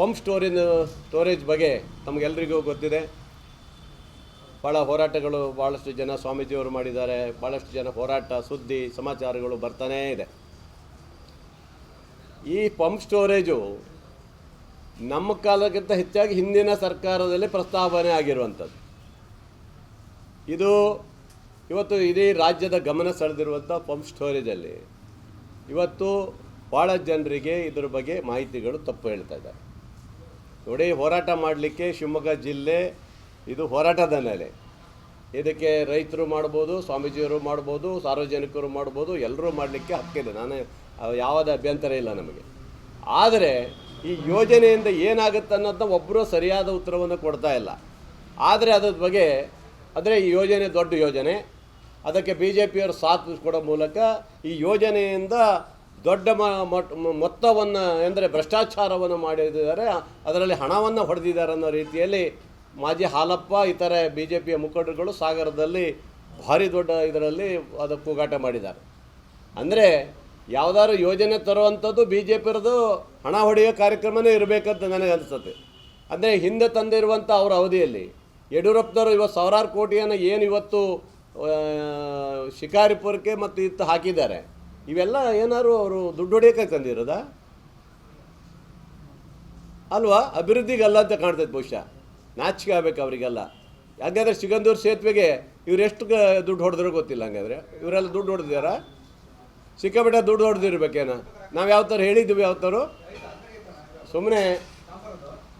Pump ಸ್ಟೋರಿನ storage ಬಗ್ಗೆ ತಮಗೆಲ್ಲರಿಗೂ ಗೊತ್ತಿದೆ. ಭಾಳ ಹೋರಾಟಗಳು ಭಾಳಷ್ಟು ಜನ ಸ್ವಾಮೀಜಿಯವರು ಮಾಡಿದ್ದಾರೆ. ಭಾಳಷ್ಟು ಜನ ಹೋರಾಟ, ಸುದ್ದಿ, ಸಮಾಚಾರಗಳು ಬರ್ತಾನೇ ಇದೆ. ಈ ಪಂಪ್ ಸ್ಟೋರೇಜು ನಮ್ಮ ಕಾಲಕ್ಕಿಂತ ಹೆಚ್ಚಾಗಿ ಹಿಂದಿನ ಸರ್ಕಾರದಲ್ಲಿ ಪ್ರಸ್ತಾವನೆ ಆಗಿರುವಂಥದ್ದು. ಇದು ಇವತ್ತು ಇಡೀ ರಾಜ್ಯದ ಗಮನ ಸೆಳೆದಿರುವಂಥ ಪಂಪ್ ಸ್ಟೋರೇಜಲ್ಲಿ ಇವತ್ತು ಭಾಳ ಜನರಿಗೆ ಇದರ ಬಗ್ಗೆ ಮಾಹಿತಿಗಳು ತಪ್ಪು ಹೇಳ್ತಾ ಇದ್ದಾರೆ. ನೋಡಿ, ಹೋರಾಟ ಮಾಡಲಿಕ್ಕೆ ಶಿವಮೊಗ್ಗ ಜಿಲ್ಲೆ ಇದು ಹೋರಾಟದ ನೆಲೆ. ಇದಕ್ಕೆ ರೈತರು ಮಾಡ್ಬೋದು, ಸ್ವಾಮೀಜಿಯವರು ಮಾಡ್ಬೋದು, ಸಾರ್ವಜನಿಕರು ಮಾಡ್ಬೋದು, ಎಲ್ಲರೂ ಮಾಡಲಿಕ್ಕೆ ಹಕ್ಕಿದೆ. ನಾನು ಯಾವುದೇ ಅಭ್ಯಂತರ ಇಲ್ಲ ನಮಗೆ. ಆದರೆ ಈ ಯೋಜನೆಯಿಂದ ಏನಾಗುತ್ತೆ ಅನ್ನೋದನ್ನ ಒಬ್ಬರು ಸರಿಯಾದ ಉತ್ತರವನ್ನು ಕೊಡ್ತಾ ಇಲ್ಲ. ಆದರೆ ಅದ್ರ ಬಗ್ಗೆ, ಅಂದರೆ ಈ ಯೋಜನೆ ದೊಡ್ಡ ಯೋಜನೆ. ಅದಕ್ಕೆ ಬಿ ಜೆ ಪಿಯವರು ಸಾಥ್ ಕೊಡೋ ಮೂಲಕ ಈ ಯೋಜನೆಯಿಂದ ದೊಡ್ಡ ಮೊತ್ತವನ್ನು ಎಂದರೆ ಭ್ರಷ್ಟಾಚಾರವನ್ನು ಮಾಡಿದ್ದಾರೆ. ಅದರಲ್ಲಿ ಹಣವನ್ನು ಹೊಡೆದಿದ್ದಾರೆ ಅನ್ನೋ ರೀತಿಯಲ್ಲಿ ಮಾಜಿ ಹಾಲಪ್ಪ, ಇತರ ಬಿ ಜೆ ಪಿಯ ಮುಖಂಡರುಗಳು ಸಾಗರದಲ್ಲಿ ಭಾರಿ ದೊಡ್ಡ ಇದರಲ್ಲಿ ಅದು ಕೂಗಾಟ ಮಾಡಿದ್ದಾರೆ. ಅಂದರೆ ಯಾವುದಾದ್ರು ಯೋಜನೆ ತರುವಂಥದ್ದು ಬಿ ಜೆ ಪಿರದು ಹಣ ಹೊಡೆಯೋ ಕಾರ್ಯಕ್ರಮನೇ ಇರಬೇಕಂತ ನನಗೆ ಅನಿಸುತ್ತೆ. ಅಂದರೆ ಹಿಂದೆ ತಂದಿರುವಂಥ ಅವರ ಅವಧಿಯಲ್ಲಿ ಯಡಿಯೂರಪ್ಪನವರು ಇವತ್ತು ಸಾವಿರಾರು ಕೋಟಿಯನ್ನು ಏನು ಇವತ್ತು ಶಿಕಾರಿಪುರಕ್ಕೆ ಮತ್ತು ಇತ್ತು ಹಾಕಿದ್ದಾರೆ. ಇವೆಲ್ಲ ಏನಾದ್ರು ಅವರು ದುಡ್ಡು ಹೊಡೆಯೋಕೆ ತಂದಿರೋದಾ? ಅಲ್ವಾ? ಅಭಿವೃದ್ಧಿಗಲ್ಲ ಅಂತ ಕಾಣ್ತೈತೆ ಬಹುಶಃ. ನಾಚಿಕೆ ಆಗ್ಬೇಕು ಅವರಿಗೆಲ್ಲ. ಹಾಗಾದ್ರೆ ಸಿಗಂದೂರು ಸೇತುವೆಗೆ ಇವ್ರು ಎಷ್ಟು ದುಡ್ಡು ಹೊಡೆದ್ರು ಗೊತ್ತಿಲ್ಲ ಹಂಗಾದ್ರೆ. ಇವರೆಲ್ಲ ದುಡ್ಡು ಹೊಡೆದಿದ್ದಾರಾ ಸಿಕ್ಕಾಪಟ್ಟೆ ದುಡ್ಡು ಹೊಡೆದಿರ್ಬೇಕೇನ. ನಾವು ಯಾವ ಥರ ಹೇಳಿದ್ವಿ ಯಾವ ಥರ? ಸುಮ್ಮನೆ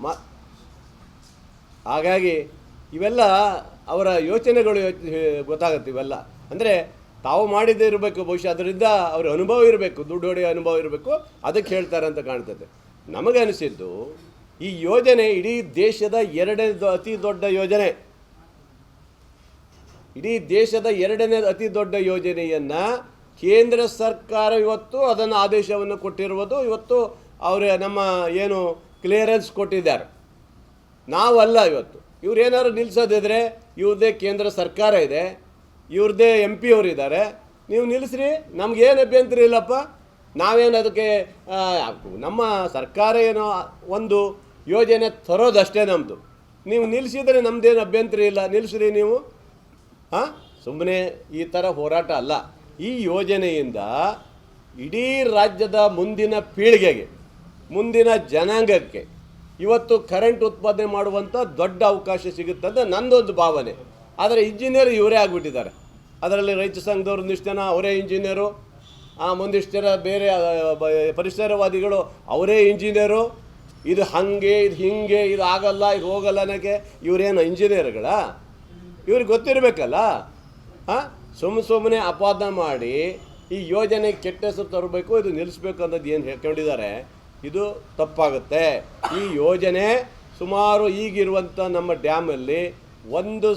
ಮಾ ಹಾಗಾಗಿ ಇವೆಲ್ಲ ಅವರ ಯೋಚನೆಗಳು ಯೋಚ- ಗೊತ್ತಾಗುತ್ತೆ ಇವೆಲ್ಲ. ಅಂದರೆ ತಾವು ಮಾಡಿದ್ದೇ ಇರಬೇಕು, ಬಹುಶಃ ಅದರಿಂದ ಅವ್ರ ಅನುಭವ ಇರಬೇಕು, ದುಡ್ಡು ಹೊಡೆಯೋ ಅನುಭವ ಇರಬೇಕು, ಅದಕ್ಕೆ ಹೇಳ್ತಾರೆ ಅಂತ ಕಾಣ್ತದೆ. ನಮಗೆ ಅನಿಸಿದ್ದು, ಈ ಯೋಜನೆ ಇಡೀ ದೇಶದ ಎರಡನೇ ಅತಿ ದೊಡ್ಡ ಯೋಜನೆ. ಇಡೀ ದೇಶದ ಎರಡನೇ ಅತಿ ದೊಡ್ಡ ಯೋಜನೆಯನ್ನು ಕೇಂದ್ರ ಸರ್ಕಾರ ಇವತ್ತು ಅದನ್ನು ಆದೇಶವನ್ನು ಕೊಟ್ಟಿರುವುದು. ಇವತ್ತು ಅವರ ನಮ್ಮ ಏನು ಕ್ಲಿಯರೆನ್ಸ್ ಕೊಟ್ಟಿದ್ದಾರೆ. ನಾವಲ್ಲ ಇವತ್ತು. ಇವ್ರು ಏನಾದ್ರು ನಿಲ್ಲಿಸೋದಿದ್ರೆ ಇವ್ರದ್ದೇ ಕೇಂದ್ರ ಸರ್ಕಾರ ಇದೆ. ಇವ್ರದ್ದೇ ಎಂ ಪಿ ಅವರಿದ್ದಾರೆ ನೀವು ನಿಲ್ಲಿಸ್ರಿ ನಮ್ಗೇನು ಅಭ್ಯಂತರ ಇಲ್ಲಪ್ಪ? ನಾವೇನು ಅದಕ್ಕೆ ನಮ್ಮ ಸರ್ಕಾರ ಏನೋ ಒಂದು ಯೋಜನೆ ತರೋದಷ್ಟೇ ನಮ್ಮದು ನೀವು ನಿಲ್ಲಿಸಿದರೆ ನಮ್ಮದೇನು ಅಭ್ಯಂತರ ಇಲ್ಲ. ನಿಲ್ಲಿಸ್ರಿ ನೀವು. ಹಾಂ? ಸುಮ್ಮನೆ ಈ ಥರ ಹೋರಾಟ ಅಲ್ಲ. ಈ ಯೋಜನೆಯಿಂದ ಇಡೀ ರಾಜ್ಯದ ಮುಂದಿನ ಪೀಳಿಗೆಗೆ, ಮುಂದಿನ ಜನಾಂಗಕ್ಕೆ ಇವತ್ತು ಕರೆಂಟ್ ಉತ್ಪಾದನೆ ಮಾಡುವಂಥ ದೊಡ್ಡ ಅವಕಾಶ ಸಿಗುತ್ತೆ ಅಂತ ನಂದೊಂದು ಭಾವನೆ. ಆದರೆ ಇಂಜಿನಿಯರ್ ಇವರೇ ಆಗಿಬಿಟ್ಟಿದ್ದಾರೆ. ಅದರಲ್ಲಿ ರೈತ ಸಂಘದವ್ರು ಒಂದಿಷ್ಟು ಜನ ಅವರೇ ಇಂಜಿನಿಯರು, ಆ ಮುಂದಿಷ್ಟು ಜನ ಬೇರೆ ಪರಿಸರವಾದಿಗಳು ಅವರೇ ಇಂಜಿನಿಯರು. ಇದು ಹಾಗೆ, ಇದು ಹಿಂಗೆ, ಇದು ಆಗಲ್ಲ, ಇದು ಹೋಗಲ್ಲ ಅನ್ನೋಕ್ಕೆ ಇವರೇನು ಇಂಜಿನಿಯರ್ಗಳ? ಇವ್ರಿಗೆ ಗೊತ್ತಿರಬೇಕಲ್ಲ? ಹಾಂ ಸುಮ್ಮ ಸುಮ್ಮನೆ ಅಪಾದ ಮಾಡಿ ಈ ಯೋಜನೆ ಕೆಟ್ಟ ಹೆಸರು ತರಬೇಕು, ಇದು ನಿಲ್ಲಿಸ್ಬೇಕು ಅನ್ನೋದು ಏನು ಹೇಳ್ಕೊಂಡಿದ್ದಾರೆ? ಇದು ತಪ್ಪಾಗುತ್ತೆ. ಈ ಯೋಜನೆ ಸುಮಾರು ಈಗಿರುವಂಥ ನಮ್ಮ ಡ್ಯಾಮಲ್ಲಿ ಒಂದು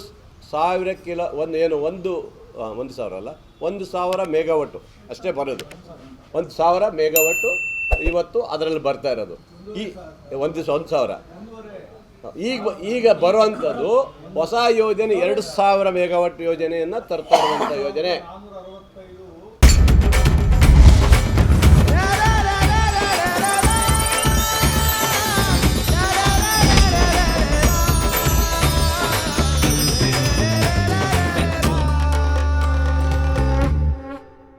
ಸಾವಿರ ಕಿಲೋ, ಒಂದು ಏನು, ಒಂದು ಒಂದು ಸಾವಿರ ಅಲ್ಲ? ಒಂದು ಸಾವಿರ ಮೆಗಾವಟ್ಟು ಅಷ್ಟೇ ಬರೋದು. ಒಂದು ಸಾವಿರ ಮೆಗಾವಟ್ಟು ಇವತ್ತು ಅದರಲ್ಲಿ ಬರ್ತಾ ಇರೋದು. ಈ, ಒಂದು ಒಂದು ಸಾವಿರ. ಈಗ ಈಗ ಬರುವಂಥದ್ದು ಹೊಸ ಯೋಜನೆ ಎರಡು ಸಾವಿರ ಮೆಗಾವಟ್ ಯೋಜನೆಯನ್ನು ತರ್ತಾ ಇರುವಂಥ ಯೋಜನೆ.